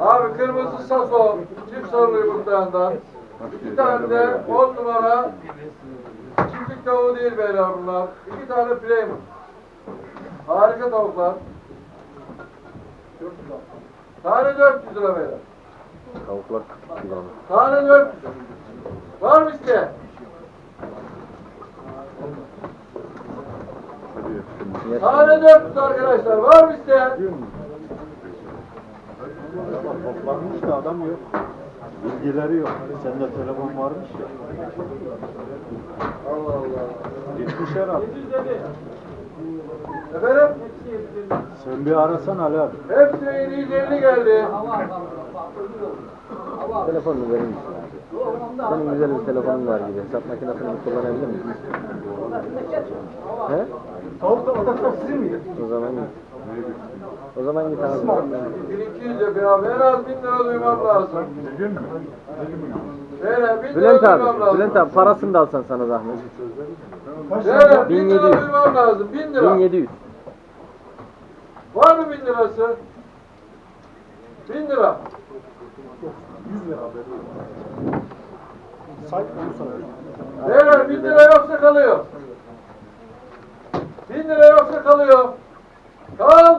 Abi kırmızı saso, çift sarılı yumurtlayandan. İki tane de on numara çiftlik tavuğu değil beyler bunlar. İki tane premium. Harika tavuklar. Tane 400 lira beyler. Tavuklar. Tane 400. Var mı? Niye- Tane 400 arkadaşlar. Var mı isteyen? Toplanmış da adam yok. Bilgileri yok. Sende telefon varmış ya. Allah Allah. Gitmiş herhalde. Efendim? Sen bir arasan Ali abi. Hepsine 750 geldi. Telefonunu verir misin abi? Benim güzel bir telefonum var gibi. Hesap makinesini kullanabilir miyim? He? Tavuk da otakta sizin miydi? O zaman. O zaman git abi. 1200 yapıyor abi. En az 1000 lira duymam lazım. Bugün mü? 1000 lira Bülent duymam abi, lazım. Bülent abi parasını da alsan sana zahmet. Beyler 1000 lira 1700. duymam lazım. 1000 lira. 1700. Var mı 1000 lirası? 1000 lira. 100 lira. Say onu sana. Beyler 1000 lira yoksa kalıyor. 1000 lira yoksa kalıyor. Kal.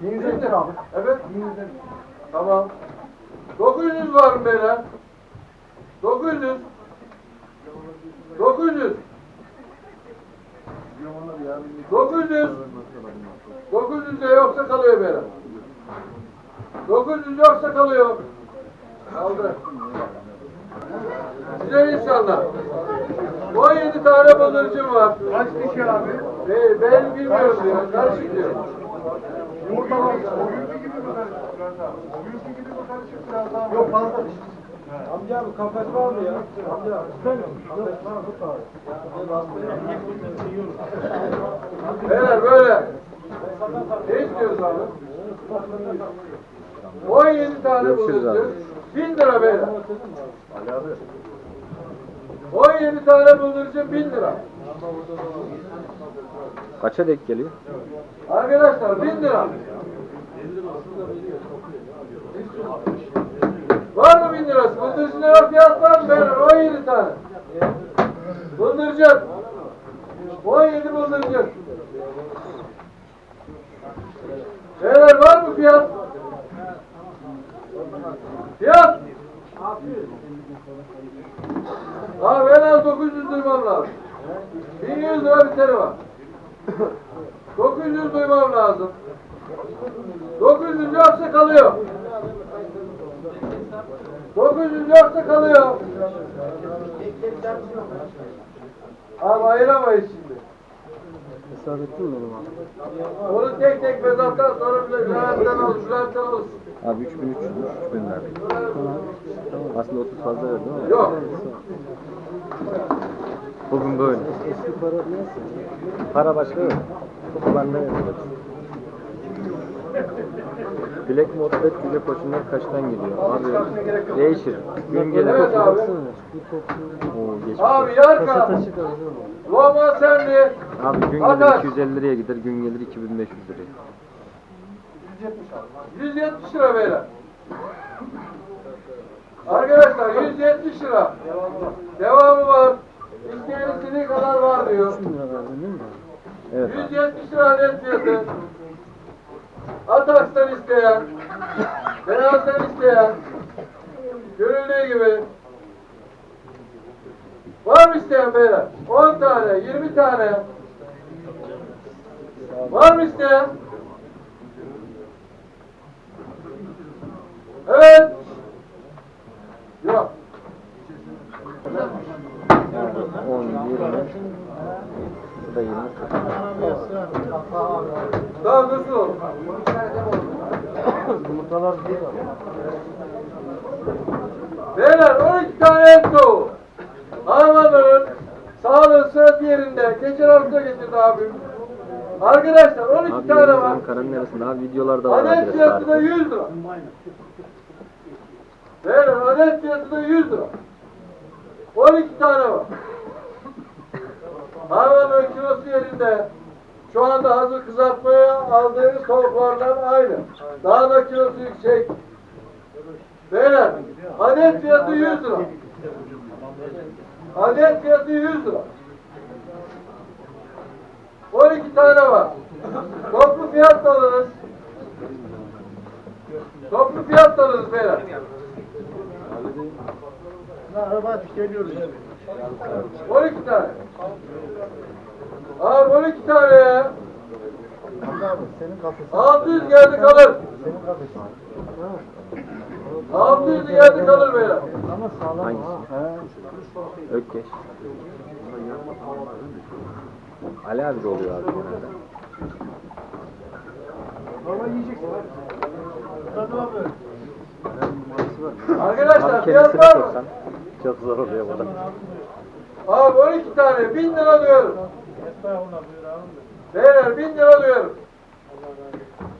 100 lira abi. Evet. Tamam. 900 var mı beyler? 900. 900. 900. 900 de yoksa kalıyor beyler. 900 yoksa kalıyor. Kaldı. Güzel insanlar. 17 tane balırcım var. Kaç kişi abi? Ben, ben bilmiyorum ya. Karışık diyor. Yumurta var. O yüzü gibi mi karışık biraz daha? O yüzü gibi mi karışık biraz daha? Yok fazla. Amca abi kafes var mı ya? Amca abi. Beyler böyle. Ne istiyoruz abi? 17 tane abi. 1000 lira beyler. Ali abi. 17 tane bıldırcın 1000 lira. Kaça denk geliyor? Arkadaşlar 1000 lira. Var mı 1000 lirası? Bıldırcınlara fiyat var mı beyler? 17 tane. Bıldırcın. 17 bıldırcın. Beyler var mı fiyat? Fiyat. Abi en az 900 duymam lazım. 1100 lira biteri var. 900 duymam lazım. 900 yoksa kalıyor. 900 yoksa kalıyor. Abi ayıramayız şimdi. Hesap ettin mi abi? Onu tek tek mezattan sonra bile Bülent'ten al, Bülent'ten al. Abi 3300 3000 verdim. Aslında 30 fazla verdim ama. Yok. Bugün böyle. Eski para neyse. Para başka yok. Kullanma yapıyoruz. Black Modd'da cüce koşunlar kaçtan geliyor? Abi değişir. Gün gelir. Evet abi. Oo, geçmiş. Abi yarka. Roma sendi. Abi gün gelir 250 liraya gider, gün gelir 2500 liraya. 170 lira beyler. Arkadaşlar 170 lira. Devamı var. İsteyen istediği kadar var diyor. Evet abi. 170 lira net fiyatı. Ataks'tan isteyen, Beyaz'dan isteyen, görüldüğü gibi. Var mı isteyen beyler? 10 tane, 20 tane. Var mı isteyen? Evet. Yok. 10, 20. Bu da 20. Daha nasıl olur? Beyler 12 tane et doğu. Hayvanların sağlığı sıhhat yerinde. Geçen hafta getirdi abim. Arkadaşlar 12 Abi tane var. Ankara'nın neresinde? Abi videolarda var Adet fiyatı da tarifi. 100 lira. Beyler adet fiyatı da 100 lira. 12 tane var. Hayvanların kilosu yerinde. şu anda hazır kızartmaya aldığınız tavuklardan aynı. Daha da kilosu yüksek. Beyler, adet fiyatı 100 lira. Adet fiyatı 100 lira. 12 tane var. Toplu fiyat da alırız. Toplu fiyat da alırız beyler. Araba geliyoruz. 12 tane. Abi 12 tane ya. Kafesin. 600 geldi kalır. Kafesin. 600 geldi kalır beyler. Ama sağlam Hangisi? ha. Ökkeş. Ali abi de oluyor abi genelde. Baba yiyeceksin. Tadı abi. Arkadaşlar fiyat var mı? çok zor oluyor bana. Abi 12 tane 1000 lira diyorum. Beyler 1000 lira diyorum.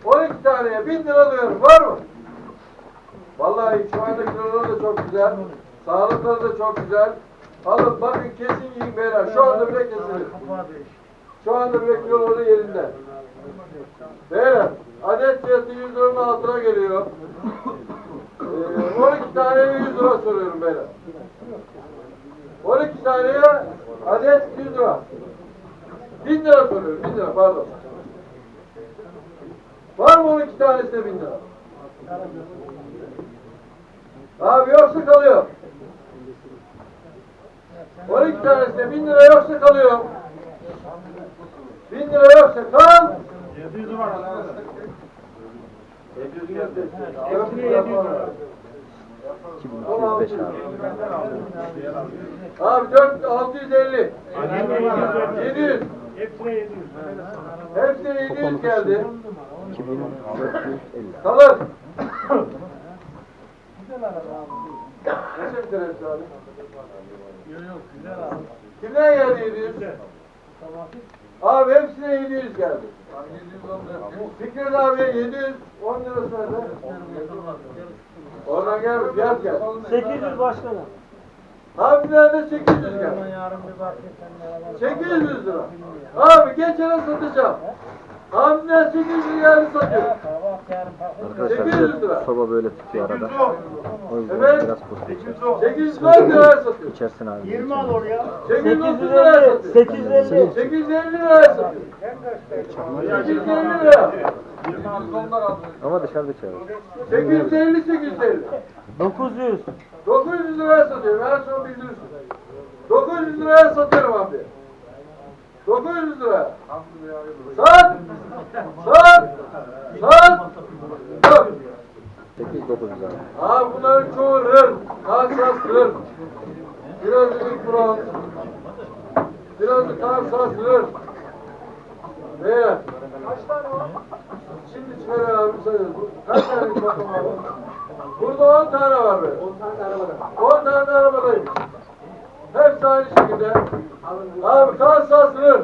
12 taneye 1000 lira diyorum. Var mı? Vallahi kiloları da çok güzel. Sağlıkları da çok güzel. Alın bakın kesin yiyin beyler. Şu anda bile kesilir. Şu anda bile kiloları yerinde. Beyler adet fiyatı 100 liranın altına geliyor. Ee, 12 taneye 100 lira soruyorum beyler. 12 taneye adet 100 lira. 1000 lira soruyorum. 1000 lira pardon. Var mı 12 tanesine 1000 lira? Abi yoksa kalıyor. 12 tanesine 1000 lira yoksa kalıyor. 1000 lira yoksa kal. 700 var. 2305 abi. Abi 4 650. 700. Hepsine 700. Hepsine 700 geldi. 2450. Kalır. Kaça biter hepsi abi? Yok yok güzel abi. Kimden geldi 700? Abi hepsine 700 geldi. Fikret abiye 700, 10 lirası nerede? Oradan gel, fiyat gel. 800 başkanım. 800. Yarın bir bak sen 800 lira. Abi geçene satacağım. Abimden 800 geldi satıyor. Arkadaşlar 800 bir de lira. soba böyle tutuyor arada. O yüzden Evet. biraz içer. 810 liraya satıyor. İçersin abi. 20 al oraya. 830 liraya satıyor. 850. 850 liraya satıyor. 850 lira. Ama dışarıda içer. 850 850. 900. 900 liraya satıyorum. En son bildirirsin. 900 liraya satıyorum abi. 900 liraya. Sat! Sat! Sat! Sat! 8 900 abi. Bunların çoğu rır. Kansas rır. Birazcık bronz. Birazcık Kansas rır. Beyler. Kaç tane var? Şimdi çıkar abi sayıyoruz. Kaç tane bakalım abi? Burada 10 tane var be. 10 tane arabada. 10 tane arabadayım. Aynı şekilde. Abi Kansas rır.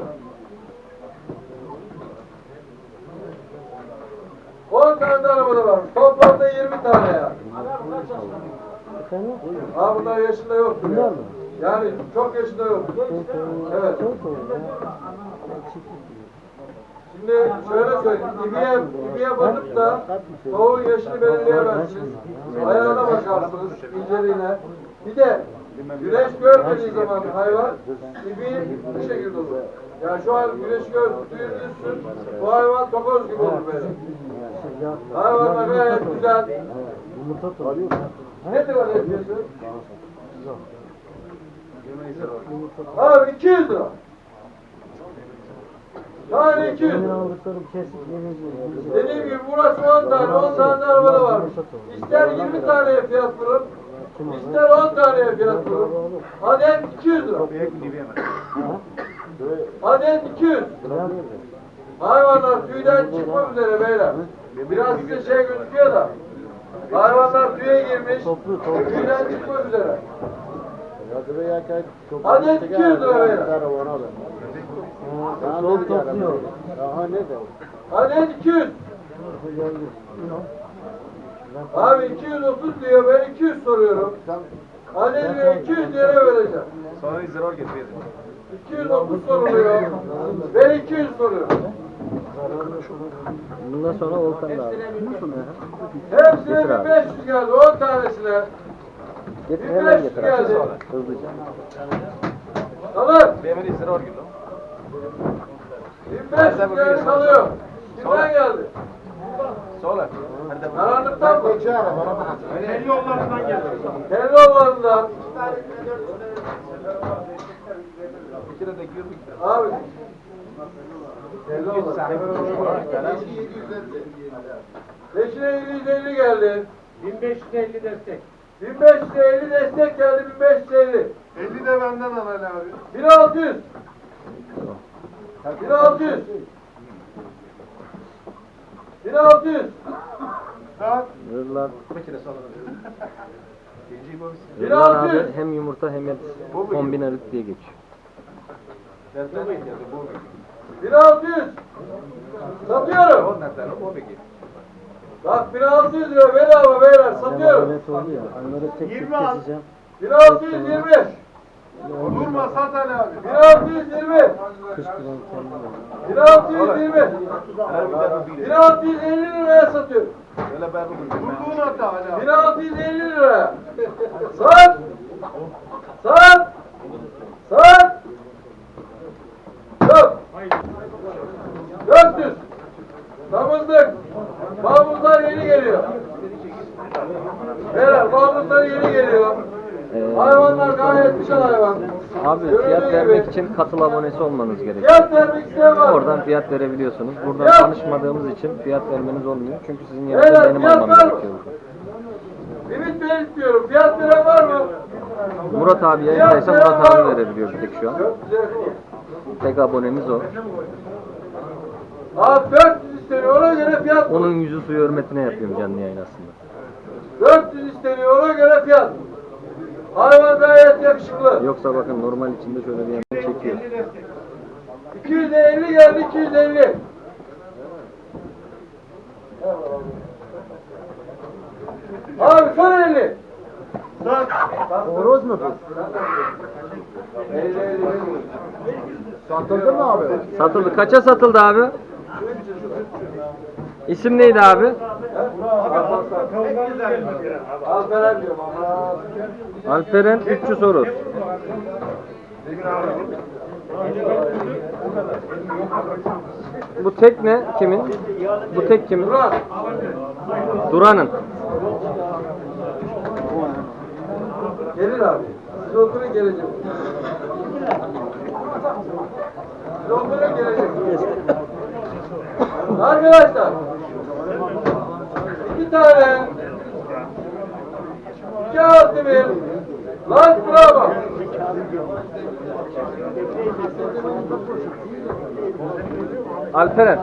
10 tane de arabada var. Toplamda 20 tane ya. Abi bunlar yaşında yok. ya. Yani çok yaşında yok. Evet. Şimdi şöyle söyleyeyim. İbiye, ibiye bakıp da tavuğun yaşını belirleyemezsiniz. Ayağına bakarsınız, inceliğine. Bir de güneş görmediği zaman hayvan ibi bu şekilde olur. Yani şu an güneş gör, suyun düşsün, bu hayvan tokoz gibi olur böyle. Hayvanlar gayet güzel. Ne kadar yapıyorsun? Abi 200 lira. Tane 200 lira. aldıklarım kesik yemin Dediğim gibi burası 10 tane, 10 tane de arabada var. İster 20 taneye fiyat vurun, ister 10 taneye fiyat vurun. Adet 200 lira. Adet 200. Hayvanlar tüyden çıkmak üzere beyler. Biraz size şey gözüküyor da. Hayvanlar tüye girmiş, tüyden çıkmak üzere. Adet 200 lira beyler. Çok topluyor. Adet 200. Abi 230 diyor, ben 200 soruyorum. Adet diyor 200 lira vereceğim. Sonra izler getiriyor. 230 soruluyor. Ben 200 soruyorum. Bundan sonra Volkan da abi. Hepsine abi. 1500 geldi. 10 tanesine. Getir Bir hemen getir. Hızlıca. Alır. 1500 geldi kalıyor. Kimden geldi? Karanlıktan mı? Belli yollarından geldi. Hello'larından. Abi. Hello'lar. Beşine 750 geldi. 1550 destek. 1550 destek geldi 1550. 50 de benden al abi. 1600. Bir altı yüz. Bir altı yüz. Dur 1600. 1600. Saat. Yıllar. Yıllar abi hem yumurta hem et kombinarit diye geçiyor. 1600. Satıyorum. Bak 1600 lira bedava beyler satıyorum. 2620 durma sat Ali abi. 1620. 40 gram kendim var. 1620. 1650 liraya satıyorum. Durduğun hatta Ali abi. 1650 liraya. Sat. Sat. Sat. Yok. 400. Damızlık. Bağımızlar yeni geliyor. Beyler bağımızlar yeni geliyor. Ee, Hayvanlar gayet güzel hayvan. Abi Görüldüğü fiyat vermek gibi. için katıl abonesi olmanız gerekiyor. Oradan fiyat verebiliyorsunuz. Buradan tanışmadığımız için fiyat vermeniz olmuyor. Çünkü sizin Beyler, benim almam gerekiyor. Limit ben istiyorum. Fiyat veren var mı? Murat abi yayındaysa Murat abi verebiliyor bir tek şu an. Tek abonemiz o. Abi 400 isteniyor ona göre fiyat. Onun yüzü suyu hürmetine yapıyorum canlı yayın aslında. 400 isteniyor ona göre fiyat. Hayvan gayet yakışıklı. Yoksa bakın normal içinde şöyle bir yandan çekiyor. 250 geldi 250. Abi son 50. Sat. Horoz mu bu? 50 50. Satıldı mı abi? Satıldı. Kaça satıldı abi? İsim neydi abi? Alperen diyorum. Alperen 300 horoz. Bu tek ne? Kimin? Bu tek kimin? Duran'ın. Gelir abi. Siz oturun gelecek. Siz oturun gelecek. Arkadaşlar. Tane bir Light Bravo. Alperen.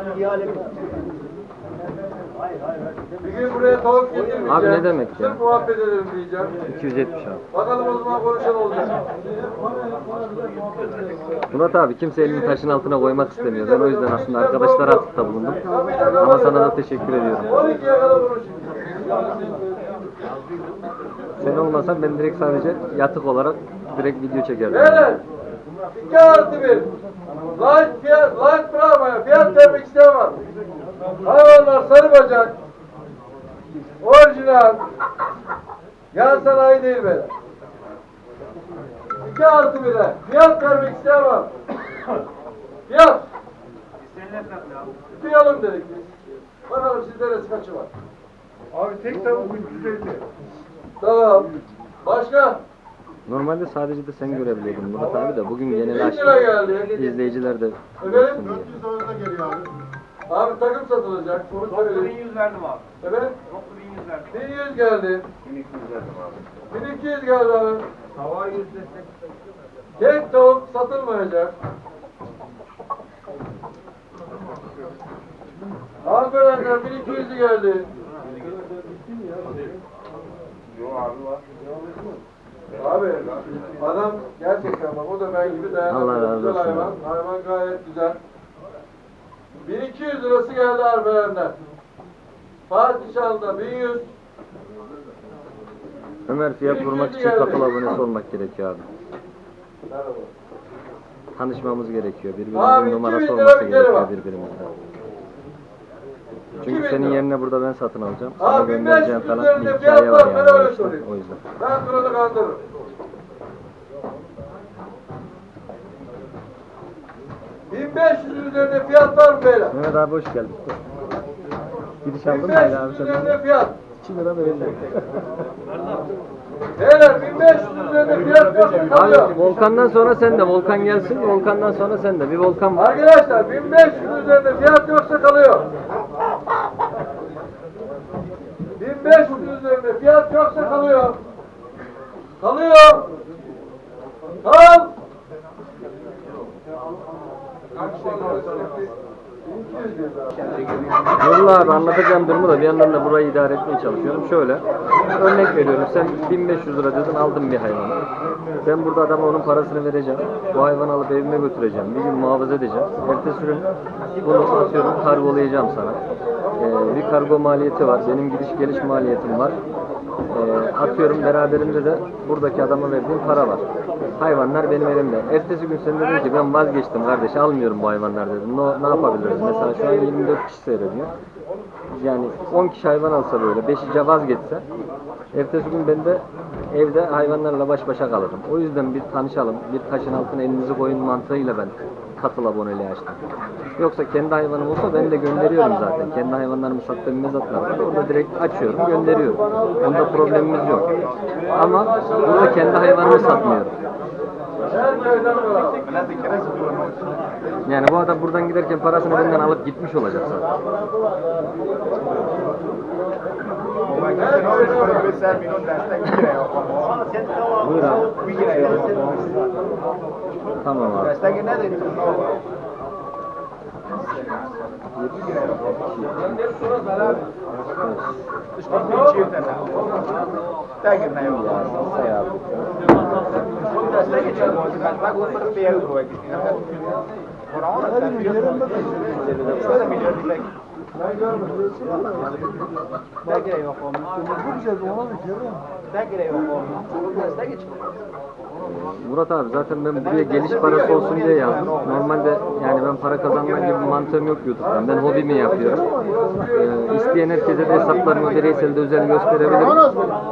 Bir gün buraya tavuk getirmeyeceğim. Abi ne demek ya? Sırf muhabbet edelim diyeceğim. 270 abi. Bakalım o zaman konuşan olacak. Murat abi kimse elini taşın altına koymak istemiyor. Ben o yüzden aslında arkadaşlara atıfta bulundum. Ama sana da teşekkür ediyorum. 12'ye kadar konuşayım. Sen olmasan ben direkt sadece yatık olarak direkt video çekerdim. Beyler, 2 artı 1. Light, fiyat, light Bravo'ya fiyat vermek isteyen var. Hayvanlar sarı bacak. Orijinal. Yan sanayi değil beyler. 2 artı 1'e fiyat vermek isteyen var. Fiyat. Duyalım dedik biz. Bakalım sizde kaçı var. Abi tek tavuk 350. Tamam. Başka? Normalde sadece de sen görebiliyordun Murat abi de bugün 1000 genel lira açtım. geldi. İzleyiciler de Efendim? görsün diye. 300 orada geliyor abi. Abi takım satılacak. Onu söyleyeyim. 1100 verdim abi. Efendim? 1100 verdim. 1100 geldi. 1200 verdim abi. 1200 geldi abi. Hava yüzde Tek tavuk satılmayacak. Alperenler 1200'ü geldi. Abi var. Abi adam gerçekten bak o da ben gibi razı Güzel hayvan. Hayvan gayet güzel. 1200 lirası geldi Alperenler. Fatih Şan'da 1100. Ömer fiyat vurmak için katıl abonesi olmak gerekiyor abi. Merhaba. tanışmamız gerekiyor. Birbirimizin numarası olması gerekiyor birbirimizden. Çünkü senin yerine burada ben satın alacağım. Sana Abi, göndereceğim 1500 falan bir hikaye var ben yani. öyle o işte, sorayım. O yüzden. Ben kralı kandırırım. ...1500 üzerinde fiyat var mı beyler? Mehmet abi hoş geldin. Gidiş aldın mı 1500 hala abi sen? üzerinde fiyat. 2 lira belli. Beyler 1500 üzerinde fiyat kalıyor. Abi Volkan'dan sonra sen de. Volkan gelsin. Volkan'dan sonra sen de. Bir Volkan var. Arkadaşlar 1500 üzerinde fiyat yoksa kalıyor. 1500 üzerinde fiyat yoksa kalıyor. Kalıyor. Kal. Nurullah abi anlatacağım durumu da bir yandan da burayı idare etmeye çalışıyorum. Şöyle, örnek veriyorum sen 1500 lira dedin aldın bir hayvanı. Ben burada adama onun parasını vereceğim. Bu hayvanı alıp evime götüreceğim. Bir gün muhafaza edeceğim. Ertesi gün bunu atıyorum kargolayacağım sana. Ee, bir kargo maliyeti var. Benim gidiş geliş maliyetim var. Ee, atıyorum beraberinde de buradaki adama verdiğim para var. Hayvanlar benim elimde. Ertesi gün sen dedin ki ben vazgeçtim kardeş almıyorum bu hayvanlar dedim. No, ne yapabiliriz? Mesela şu an 24 kişi seyrediyor. Yani 10 kişi hayvan alsa böyle 5'i vazgeçse ertesi gün ben de evde hayvanlarla baş başa kalırım. O yüzden bir tanışalım. Bir taşın altına elinizi koyun mantığıyla ben katıl aboneliği açtım. Yoksa kendi hayvanım olsa ben de gönderiyorum zaten. Kendi hayvanlarımı sattığım mezatlar var. Orada direkt açıyorum, gönderiyorum. Onda problemimiz yok. Ama burada kendi hayvanımı satmıyorum. Yani bu adam buradan giderken parasını benden alıp gitmiş olacak zaten. Buyur abi. Tamam abi. Say abi. Murat abi zaten ben buraya geliş parası olsun diye yazdım. Normalde yani ben para kazanma gibi bir mantığım yok YouTube'dan. Ben hobimi yapıyorum. Ee, isteyen herkese de hesaplarımı bireysel de özel gösterebilirim.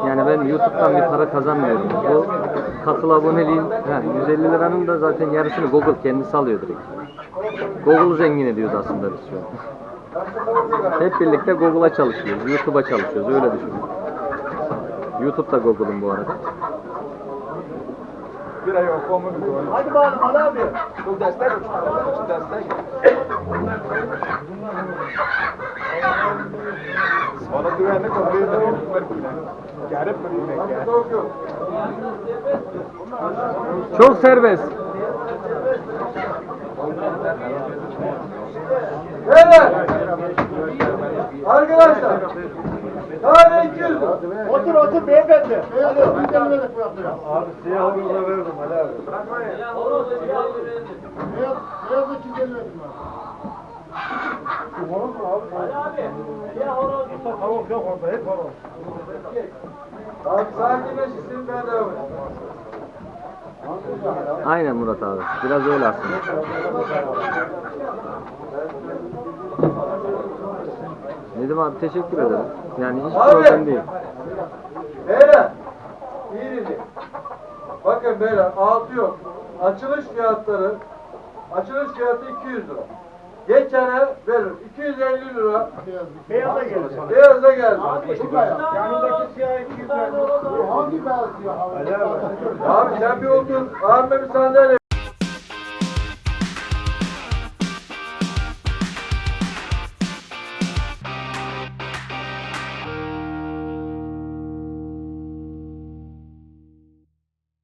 Yani ben YouTube'dan bir para kazanmıyorum. Bu katıl aboneliğin ha, 150 liranın da zaten yarısını Google kendisi alıyor direkt. Google zengin ediyoruz aslında biz şu an. Hep birlikte Google'a çalışıyoruz, YouTube'a çalışıyoruz öyle düşünün. YouTube da Google'un bu arada. Hadi bakalım Ali abi. Sonra güvenlik oluyor. Garip mi ya? Yok yok. Çok serbest. Beyler. Arkadaşlar. Tane 200 lira. Otur otur beyefendi. Hadi bir de böyle. Abi siyah horoza verdim Ali abi. Beyaz, beyaz da kimden verdim ben? Tavuk yok orada, hep horoz. Abi sakinleşsin ben devam edeyim. Aynen Murat abi. Biraz öyle aslında. Nedim abi teşekkür ederim. Yani hiç Abi. problem değil. Beyler. iyi dinleyin. Bakın beyler altı yok. Açılış fiyatları açılış fiyatı 200 lira. Geçene verir. 250 lira. Beyaz da geldi. Beyaz da geldi. Yanındaki siyah 200 verdim. Hangi beyaz siyah? Abi sen bir otur. Abi bir sandalye